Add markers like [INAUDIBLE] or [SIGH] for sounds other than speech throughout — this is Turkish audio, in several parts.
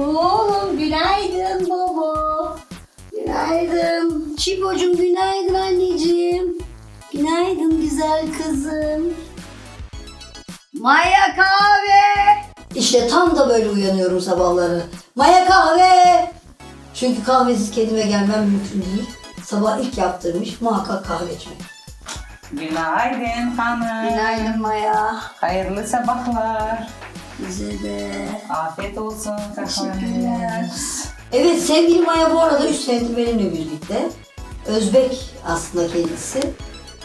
Oğlum günaydın baba. Günaydın. Çipo'cum günaydın anneciğim. Günaydın güzel kızım. Maya kahve. İşte tam da böyle uyanıyorum sabahları. Maya kahve. Çünkü kahvesiz kedime gelmem mümkün değil. Sabah ilk yaptırmış muhakkak kahve içmek. Günaydın hanım. Günaydın Maya. Hayırlı sabahlar. Bize de. Afiyet olsun. Teşekkürler. Evet sevgili Maya bu arada 3 senedir benimle birlikte. Özbek aslında kendisi.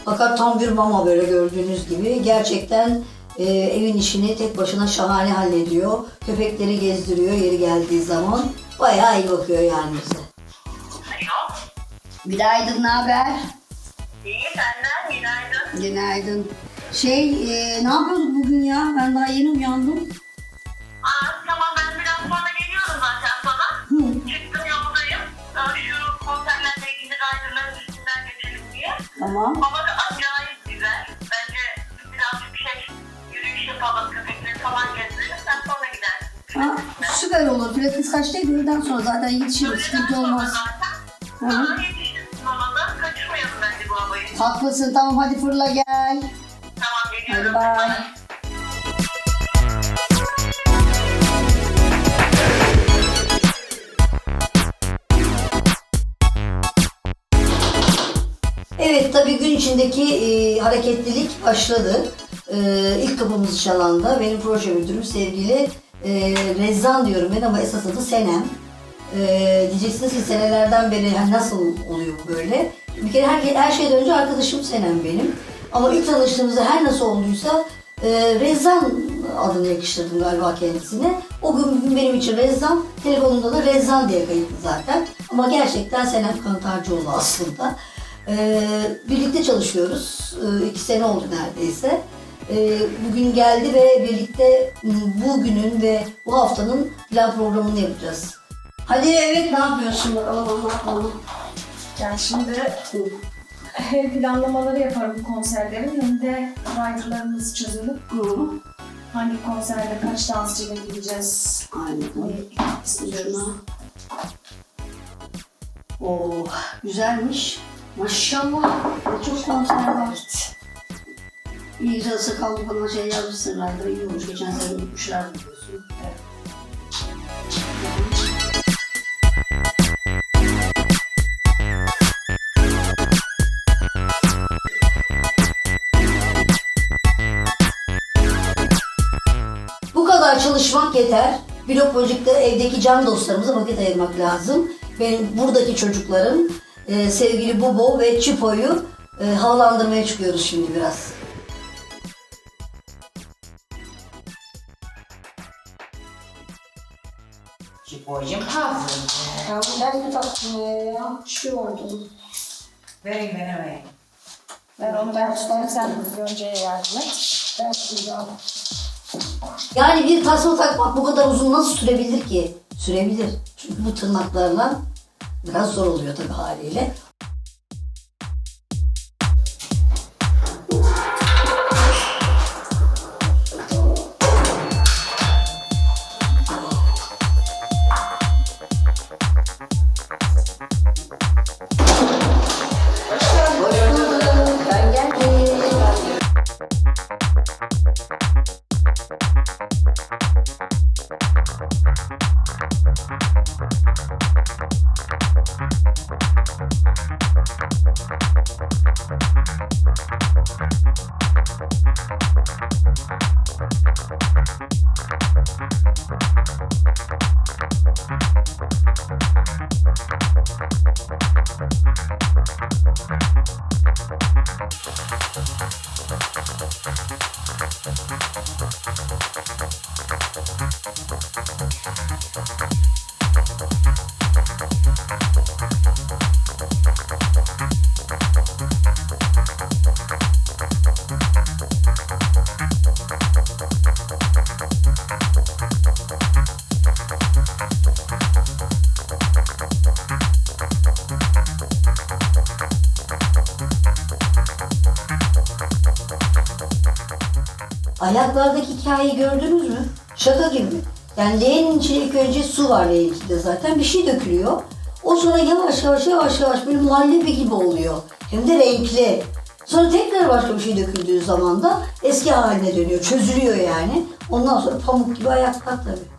Fakat tam bir mama böyle gördüğünüz gibi. Gerçekten e, evin işini tek başına şahane hallediyor. Köpekleri gezdiriyor yeri geldiği zaman. Bayağı iyi bakıyor yani bize. Alo. Günaydın, ne haber? İyi senden günaydın. Günaydın. Şey, e, ne yapıyorduk bugün ya? Ben daha yeni uyandım. Tamam. Hava da acayip güzel. Bence birazcık şey yürüyüş yapalım, köpekleri falan gezdirelim. Sen sonra gidersin. Ha, süper olur. Pilates kaçtaydı? Öğleden sonra zaten yetişiriz. Sıkıntı olmaz. Hı hı. Havada. Kaçırmayalım bence bu havayı. Haklısın. Tamam hadi fırla gel. Tamam Hadi geliyorum. bay. Tabii gün içindeki e, hareketlilik başladı. E, ilk kapımızı çalan da benim proje müdürüm sevgili e, Rezzan diyorum ben ama esas adı Senem. E, diyeceksiniz ki senelerden beri hani nasıl oluyor böyle? Bir kere her, her şeyden önce arkadaşım Senem benim. Ama ilk tanıştığımızda her nasıl olduysa e, Rezzan adını yakıştırdım galiba kendisine. O gün bugün benim için Rezzan, telefonumda da Rezzan diye kayıtlı zaten. Ama gerçekten Senem Kantarcıoğlu aslında. Ee, birlikte çalışıyoruz. Ee, iki sene oldu neredeyse. Ee, bugün geldi ve birlikte m, bugünün ve bu haftanın plan programını yapacağız. Hadi evet ne yapıyorsun bakalım ne yapalım. Yani şimdi hem planlamaları yaparım konserlerin hem de riderlarımızı çözelim. Hı, Hangi konserde kaç dansçıyla gideceğiz? Aynen. Oo, güzelmiş. Maşallah. Çok konser var. İyi güzel sakallı bana şey yazmışsın herhalde. İyi olmuş. Geçen sene. Evet. Bu kadar çalışmak yeter. Bir lokmacıkta evdeki can dostlarımıza vakit ayırmak lazım. Benim buradaki çocuklarım e, sevgili Bubo ve Çipo'yu e, havalandırmaya çıkıyoruz şimdi biraz. Çipoycum hazır. Ya ben de tatlım ya. Şu oldu. Vereyim ben vereyim. Ben onu ben tutarım sen Yonca'ya yardım et. Ben tutacağım. Yani bir tasma takmak bu kadar uzun nasıl sürebilir ki? Sürebilir. Çünkü bu tırnaklarla biraz zor oluyor tabii haliyle. Ayaklardaki hikayeyi gördünüz mü? Şaka gibi. Yani leğenin içinde ilk önce su var leğenin içinde zaten. Bir şey dökülüyor. O sonra yavaş yavaş yavaş yavaş böyle muhallebi gibi oluyor. Hem de renkli. Sonra tekrar başka bir şey döküldüğü zaman da eski haline dönüyor. Çözülüyor yani. Ondan sonra pamuk gibi ayaklar tabii.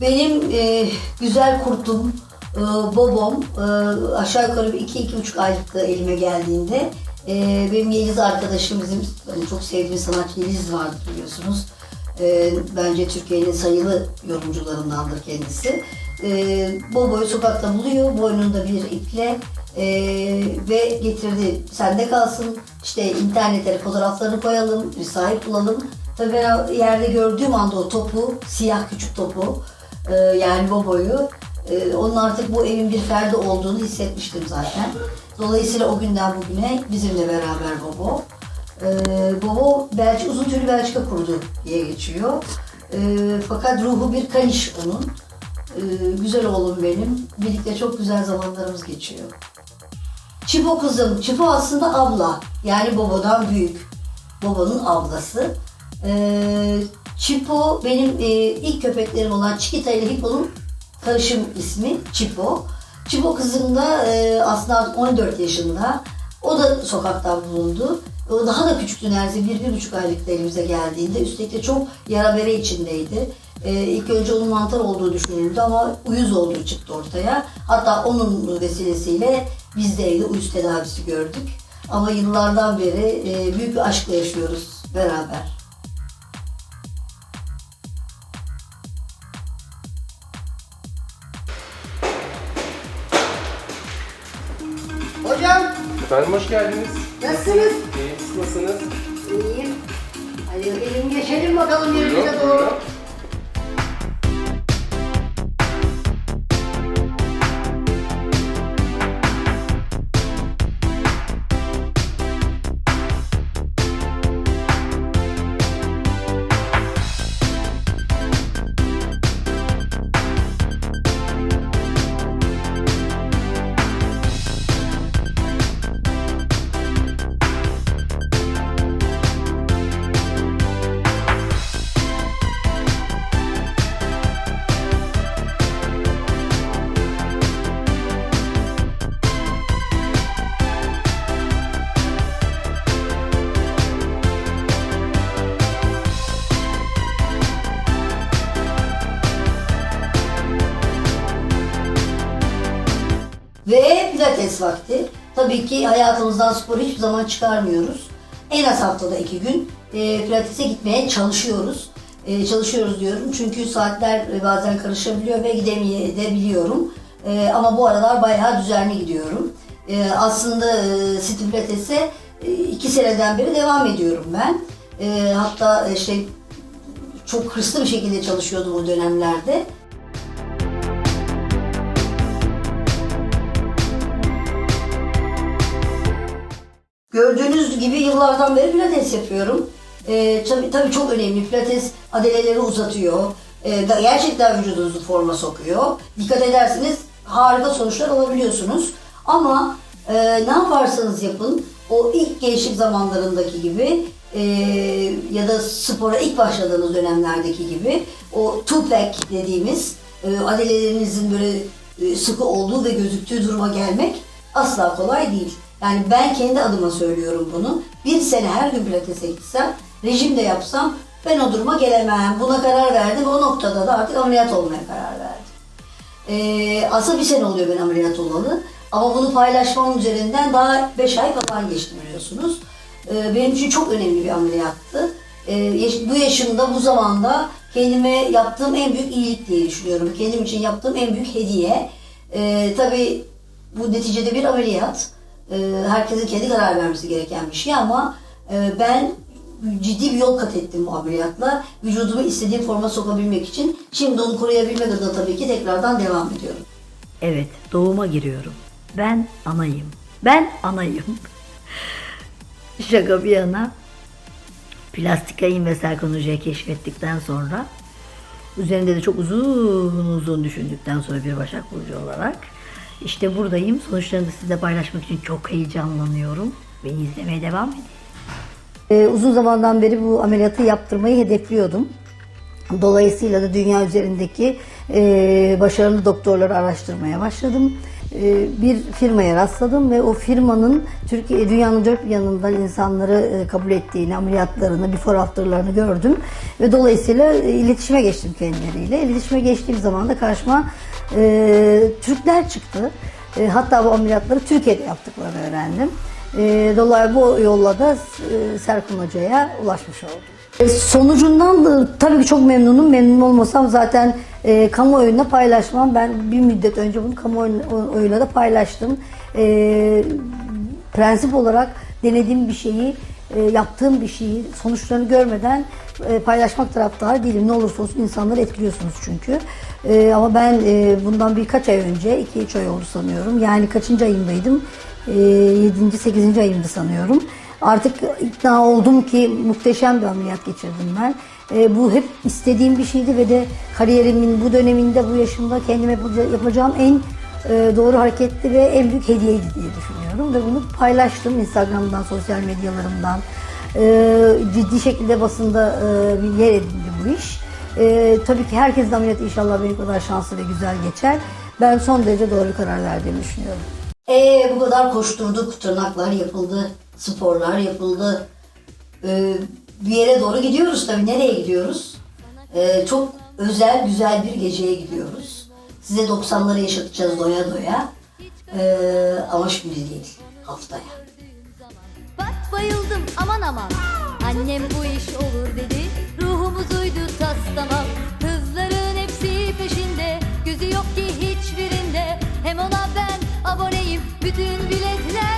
Benim e, güzel kurtum, e, Bobom e, aşağı yukarı bir iki, iki buçuk aylıkta elime geldiğinde e, benim Yeliz arkadaşım, bizim hani çok sevdiğim sanatçı Yeliz vardı biliyorsunuz. E, bence Türkiye'nin sayılı yorumcularındandır kendisi. E, Bobo'yu sokakta buluyor, boynunda bir iple e, ve getirdi. Sende kalsın, işte internete fotoğraflarını koyalım, bir sahip bulalım. Tabii ben yerde gördüğüm anda o topu, siyah küçük topu, e, yani Bobo'yu, e, onun artık bu evin bir ferdi olduğunu hissetmiştim zaten. Dolayısıyla o günden bugüne bizimle beraber Bobo. E, Bobo Belçika, uzun tüylü Belçika kurdu diye geçiyor. E, fakat ruhu bir kaniş onun. E, güzel oğlum benim. Birlikte çok güzel zamanlarımız geçiyor. Çipo kızım. Çipo aslında abla. Yani babadan büyük. Babanın ablası. Ee, Çipo benim e, ilk köpeklerim olan Çikita ile Hippo'nun karışım ismi Çipo. Çipo kızım da e, aslında artık 14 yaşında. O da sokakta bulundu. O daha da küçüktü neredeyse bir, bir buçuk aylıkta elimize geldiğinde. Üstelik de çok yara bere içindeydi. Ee, ilk önce onun mantar olduğu düşünüldü ama uyuz olduğu çıktı ortaya. Hatta onun vesilesiyle biz de evde uyuz tedavisi gördük. Ama yıllardan beri e, büyük bir aşkla yaşıyoruz beraber. Efendim hoş geldiniz. nasılsınız? İyi, siz nasılsınız? İyiyim. Hadi gelin geçelim bakalım Buyurun, yerimize doğru. Tabii ki hayatımızdan sporu hiçbir zaman çıkarmıyoruz. En az haftada iki gün e, pilatese gitmeye çalışıyoruz. E, çalışıyoruz diyorum çünkü saatler bazen karışabiliyor ve gidemeyebiliyorum. E, ama bu aralar bayağı düzenli gidiyorum. E, aslında e, City Pilates'e e, iki seneden beri devam ediyorum ben. E, hatta işte çok hırslı bir şekilde çalışıyordum o dönemlerde. Gördüğünüz gibi yıllardan beri pilates yapıyorum. Ee, tabii, tabii çok önemli. Pilates adeleleri uzatıyor. Ee, gerçekten vücudunuzu forma sokuyor. Dikkat ederseniz harika sonuçlar alabiliyorsunuz. Ama e, ne yaparsanız yapın o ilk gençlik zamanlarındaki gibi e, ya da spora ilk başladığınız dönemlerdeki gibi o two pack dediğimiz e, adelelerinizin böyle e, sıkı olduğu ve gözüktüğü duruma gelmek asla kolay değil. Yani ben kendi adıma söylüyorum bunu. Bir sene her gün pilatese gitsem, rejim de yapsam ben o duruma gelemem. Buna karar verdim ve o noktada da artık ameliyat olmaya karar verdim. Ee, aslında bir sene oluyor ben ameliyat olalı. Ama bunu paylaşmam üzerinden daha 5 ay falan geçti biliyorsunuz. Ee, benim için çok önemli bir ameliyattı. Ee, bu yaşımda, bu zamanda kendime yaptığım en büyük iyilik diye düşünüyorum. Kendim için yaptığım en büyük hediye. Ee, tabii bu neticede bir ameliyat. E, herkesin kendi karar vermesi gereken bir şey ama e, ben ciddi bir yol kat ettim bu ameliyatla. Vücudumu istediğim forma sokabilmek için. Şimdi onu koruyabilmek adına tabii ki tekrardan devam ediyorum. Evet, doğuma giriyorum. Ben anayım. Ben anayım. [LAUGHS] Şaka bir yana. Plastikayım ve Serkan Hoca'yı keşfettikten sonra üzerinde de çok uzun uzun düşündükten sonra bir Başak Burcu olarak işte buradayım. Sonuçlarını sizle paylaşmak için çok heyecanlanıyorum. Beni izlemeye devam edin. Ee, uzun zamandan beri bu ameliyatı yaptırmayı hedefliyordum. Dolayısıyla da dünya üzerindeki e, başarılı doktorları araştırmaya başladım. E, bir firmaya rastladım ve o firmanın Türkiye dünyanın dört bir yanından insanları e, kabul ettiğini, ameliyatlarını, before after'larını gördüm ve dolayısıyla e, iletişime geçtim kendileriyle. İletişime geçtiğim zaman da karşıma e, Türkler çıktı. E, hatta bu ameliyatları Türkiye'de yaptıklarını öğrendim. E, dolayısıyla bu yolla da e, Serkan Hoca'ya ulaşmış oldum. E, sonucundan da tabii ki çok memnunum. Memnun olmasam zaten e, kamuoyuna paylaşmam. Ben bir müddet önce bunu kamuoyuna da paylaştım. E, prensip olarak denediğim bir şeyi, e, yaptığım bir şeyi sonuçlarını görmeden e, paylaşmak taraftarı değilim. Ne olursa olsun insanları etkiliyorsunuz çünkü. E, ama ben e, bundan birkaç ay önce, 2-3 ay oldu sanıyorum. Yani kaçıncı ayımdaydım? E, 7. 8. ayımdı sanıyorum. Artık ikna oldum ki muhteşem bir ameliyat geçirdim ben. E, bu hep istediğim bir şeydi ve de kariyerimin bu döneminde, bu yaşımda kendime yapaca- yapacağım en doğru hareketli ve en büyük hediyeydi diye düşünüyorum. Ve bunu paylaştım Instagram'dan, sosyal medyalarımdan. E, ciddi şekilde basında e, bir yer edindi bu iş. E, tabii ki herkesin ameliyatı inşallah benim kadar şanslı ve güzel geçer. Ben son derece doğru karar verdiğimi düşünüyorum. Ee, bu kadar koşturduk, tırnaklar yapıldı, sporlar yapıldı. Ee, bir yere doğru gidiyoruz tabii. Nereye gidiyoruz? Ee, çok özel, güzel bir geceye gidiyoruz. Size 90'ları yaşatacağız doya doya. Ee, ama şimdi değil, haftaya. Bak bayıldım aman aman Annem bu iş olur dedi Ruhumuz uydu tas tamam Kızların hepsi peşinde Gözü yok ki hiçbirinde Hem ona ben aboneyim Bütün biletler